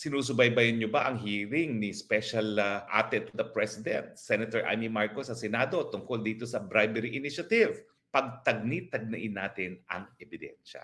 sinusubaybayan niyo ba ang hearing ni Special uh, Ate to the President, Senator Amy Marcos sa Senado tungkol dito sa bribery initiative? Pagtagni-tagnain natin ang ebidensya.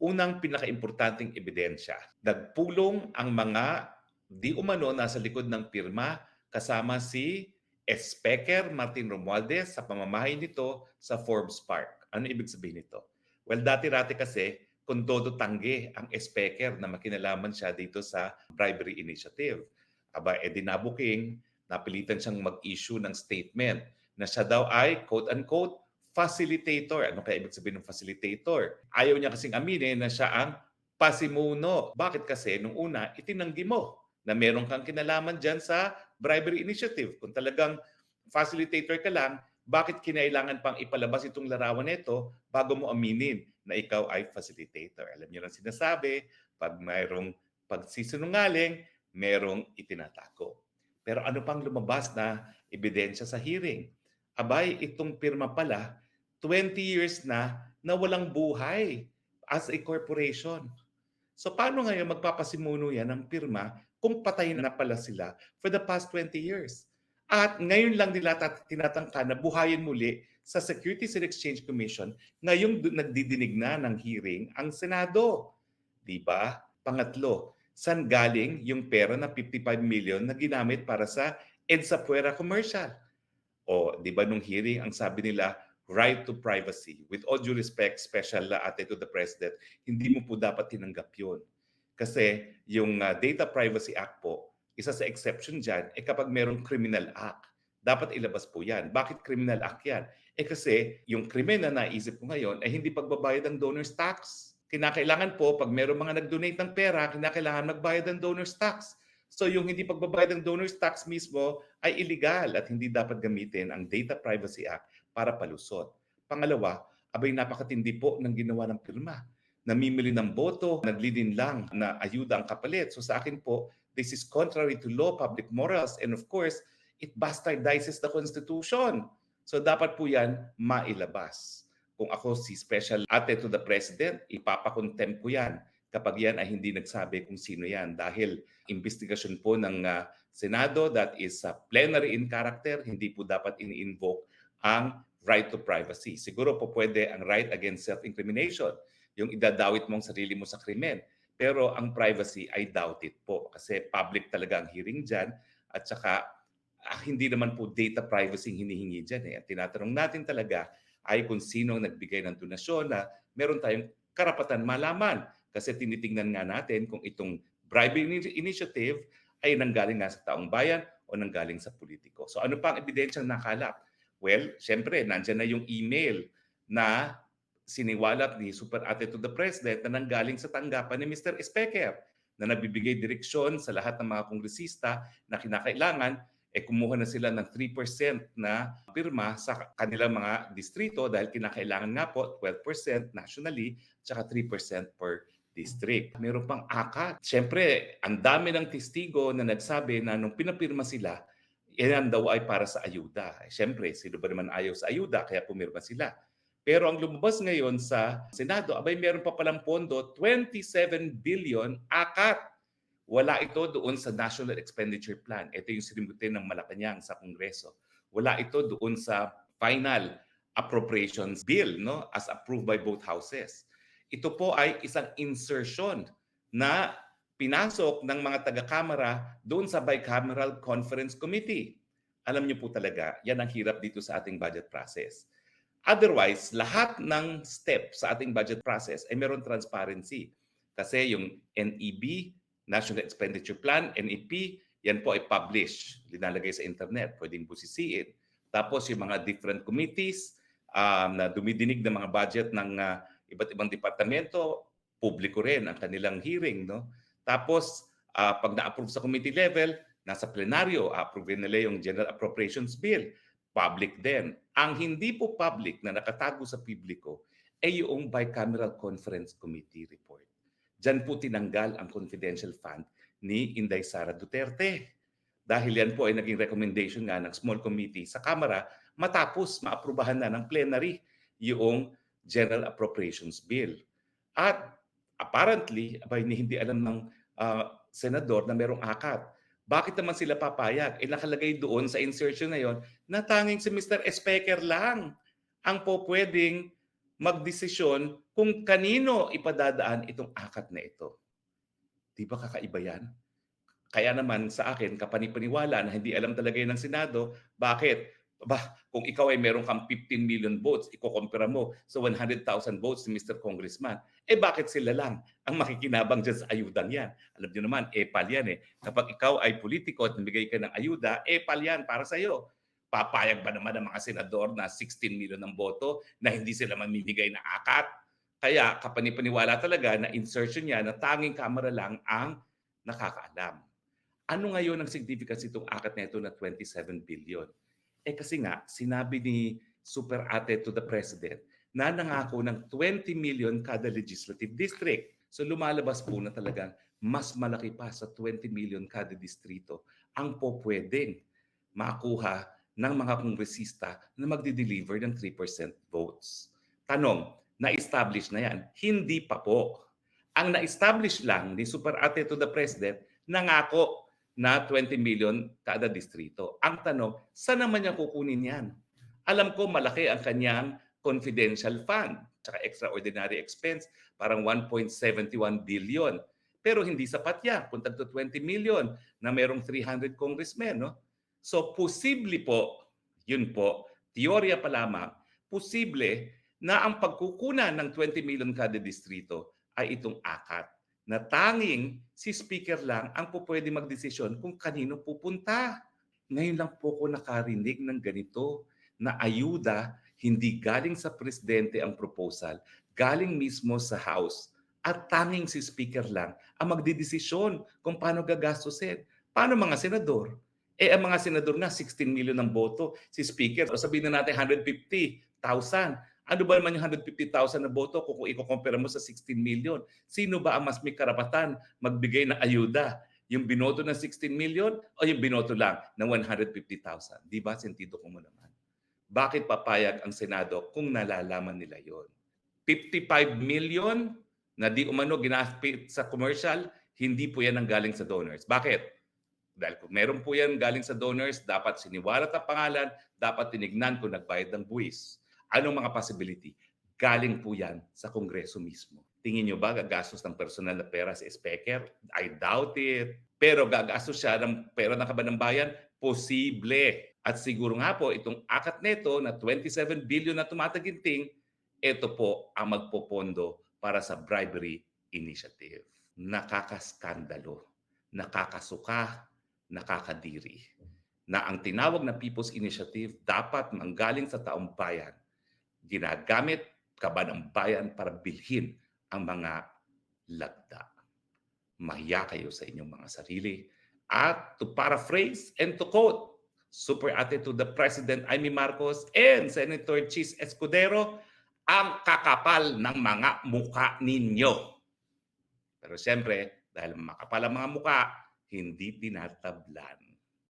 Unang pinakaimportanteng ebidensya, nagpulong ang mga di umano nasa likod ng pirma kasama si Speaker Martin Romualdez sa pamamahay nito sa Forbes Park. Ano ibig sabihin nito? Well, dati-rati kasi kung todo tangge ang speaker na makinalaman siya dito sa bribery initiative. Aba, edi nabuking, napilitan siyang mag-issue ng statement na siya daw ay quote-unquote facilitator. Ano kaya ibig sabihin ng facilitator? Ayaw niya kasing aminin na siya ang pasimuno. Bakit kasi nung una, itinanggi mo na meron kang kinalaman dyan sa bribery initiative. Kung talagang facilitator ka lang, bakit kinailangan pang ipalabas itong larawan nito bago mo aminin na ikaw ay facilitator? Alam niyo lang sinasabi, pag mayroong pagsisinungaling, merong itinatako. Pero ano pang lumabas na ebidensya sa hearing? Abay, itong pirma pala, 20 years na na walang buhay as a corporation. So paano ngayon magpapasimuno yan ng pirma kung patay na pala sila for the past 20 years? At ngayon lang nila tinatangka na buhayin muli sa Securities and Exchange Commission ngayong nagdidinig na ng hearing ang Senado. Di ba? Pangatlo, saan galing yung pera na 55 million na ginamit para sa EDSA Puera Commercial? O, di ba nung hearing, ang sabi nila, right to privacy. With all due respect, special ate to the President, hindi mo po dapat tinanggap yun. Kasi yung uh, Data Privacy Act po, isa sa exception dyan, eh kapag merong criminal act, dapat ilabas po yan. Bakit criminal act yan? Eh kasi yung krimen na naisip ko ngayon ay hindi pagbabayad ng donor's tax. Kinakailangan po, pag merong mga nag-donate ng pera, kinakailangan magbayad ng donor's tax. So yung hindi pagbabayad ng donor's tax mismo ay illegal at hindi dapat gamitin ang Data Privacy Act para palusot. Pangalawa, abay napakatindi po ng ginawa ng pirma. Namimili ng boto, naglilin lang na ayuda ang kapalit. So sa akin po, this is contrary to law, public morals, and of course, it bastardizes the Constitution. So dapat po yan mailabas. Kung ako si Special Ate to the President, ipapakontempt ko yan kapag yan ay hindi nagsabi kung sino yan. Dahil investigasyon po ng uh, Senado that is uh, plenary in character, hindi po dapat ini-invoke ang right to privacy. Siguro po pwede ang right against self-incrimination, yung idadawit mong sarili mo sa krimen. Pero ang privacy ay doubted po kasi public talaga ang hearing dyan at saka ah, hindi naman po data privacy hinihingi dyan. Eh. Ang tinatanong natin talaga ay kung sino ang nagbigay ng donasyon na meron tayong karapatan malaman kasi tinitingnan nga natin kung itong bribery initiative ay nanggaling nga sa taong bayan o nanggaling sa politiko. So ano pa ang ebidensyang nakalap? Well, syempre, nandyan na yung email na siniwalat ni Super Ate to the President na nanggaling sa tanggapan ni Mr. Speaker na nagbibigay direksyon sa lahat ng mga kongresista na kinakailangan eh kumuha na sila ng 3% na pirma sa kanilang mga distrito dahil kinakailangan nga po 12% nationally tsaka 3% per district. Meron pang akat. Siyempre, ang dami ng testigo na nagsabi na nung pinapirma sila, yan daw ay para sa ayuda. Siyempre, sino ba naman ayaw sa ayuda kaya pumirma sila. Pero ang lumabas ngayon sa Senado, abay meron pa palang pondo, 27 billion akat. Wala ito doon sa National Expenditure Plan. Ito yung sinimutin ng Malacanang sa Kongreso. Wala ito doon sa final appropriations bill no as approved by both houses. Ito po ay isang insertion na pinasok ng mga taga-kamara doon sa Bicameral Conference Committee. Alam niyo po talaga, yan ang hirap dito sa ating budget process. Otherwise, lahat ng step sa ating budget process ay meron transparency. Kasi yung NEB, National Expenditure Plan, NEP, yan po ay publish, linalagay sa internet, pwedeng busisiin. Tapos yung mga different committees um, na dumidinig ng mga budget ng uh, iba't ibang departamento, publiko rin ang kanilang hearing. No? Tapos, uh, pag na-approve sa committee level, nasa plenaryo, approve nila yung General Appropriations Bill. Public din. Ang hindi po public na nakatago sa publiko ay yung Bicameral Conference Committee report. Diyan po tinanggal ang confidential fund ni Inday Sara Duterte. Dahil yan po ay naging recommendation nga ng small committee sa Kamara matapos maaprubahan na ng plenary yung General Appropriations Bill. At apparently, abay, hindi alam ng uh, senador na merong akat. Bakit naman sila papayag? Eh nakalagay doon sa insertion na yon na tanging si Mr. Speaker lang ang po pwedeng magdesisyon kung kanino ipadadaan itong akat na ito. Di ba kakaiba yan? Kaya naman sa akin, kapanipaniwala na hindi alam talaga yun ng Senado, bakit? Ba, kung ikaw ay meron kang 15 million votes, ikukompara mo sa 100,000 votes ni Mr. Congressman, eh bakit sila lang ang makikinabang dyan sa ayudang yan? Alam niyo naman, epal yan eh. Kapag ikaw ay politiko at namigay ka ng ayuda, epal yan para sa'yo. Papayag ba naman ang mga senador na 16 million ng boto na hindi sila mamimigay na akat? Kaya kapanipaniwala talaga na insertion niya na tanging kamera lang ang nakakaalam. Ano ngayon ang significance itong akat na ito na 27 billion? Eh kasi nga, sinabi ni Super Ate to the President na nangako ng 20 million kada legislative district. So lumalabas po na talagang mas malaki pa sa 20 million kada distrito ang po pwedeng makuha ng mga kongresista na magdi-deliver ng 3% votes. Tanong, na-establish na yan? Hindi pa po. Ang na-establish lang ni Super Ate to the President, nangako na 20 million kada distrito. Ang tanong, saan naman niya kukunin yan? Alam ko malaki ang kanyang confidential fund, tsaka extraordinary expense, parang 1.71 billion. Pero hindi sapat yan. Punta to 20 million na merong 300 congressmen. No? So posible po, yun po, teorya pa lamang, posible na ang pagkukunan ng 20 million kada distrito ay itong akat na tanging si speaker lang ang po pwede magdesisyon kung kanino pupunta. Ngayon lang po ko nakarinig ng ganito na ayuda hindi galing sa presidente ang proposal, galing mismo sa House at tanging si speaker lang ang magdidesisyon kung paano gagastusin. Paano mga senador? Eh ang mga senador na 16 million ng boto, si speaker, sabihin na natin 150,000. Ano ba naman yung 150,000 na boto kung i-compare mo sa 16 million? Sino ba ang mas may karapatan magbigay ng ayuda? Yung binoto ng 16 million o yung binoto lang ng 150,000? Di ba? Sentido ko mo naman. Bakit papayag ang Senado kung nalalaman nila yon? 55 million na di umano ginapit sa commercial, hindi po yan ang galing sa donors. Bakit? Dahil kung meron po yan galing sa donors, dapat siniwalat ang pangalan, dapat tinignan kung nagbayad ng buwis. Anong mga possibility? Galing po yan sa Kongreso mismo. Tingin nyo ba gagastos ng personal na pera sa speaker? I doubt it. Pero gagastos siya ng pera ng kaban ng bayan? Posible. At siguro nga po, itong akat neto na 27 billion na tumataginting, ito po ang magpopondo para sa bribery initiative. Nakakaskandalo, nakakasuka, nakakadiri na ang tinawag na People's Initiative dapat manggaling sa taong bayan ginagamit ka ba ng bayan para bilhin ang mga lagda. Mahiya kayo sa inyong mga sarili. At to paraphrase and to quote, Super Ate to the President Amy Marcos and Senator Chis Escudero, ang kakapal ng mga muka ninyo. Pero siyempre, dahil makapal ang mga muka, hindi tinatablan.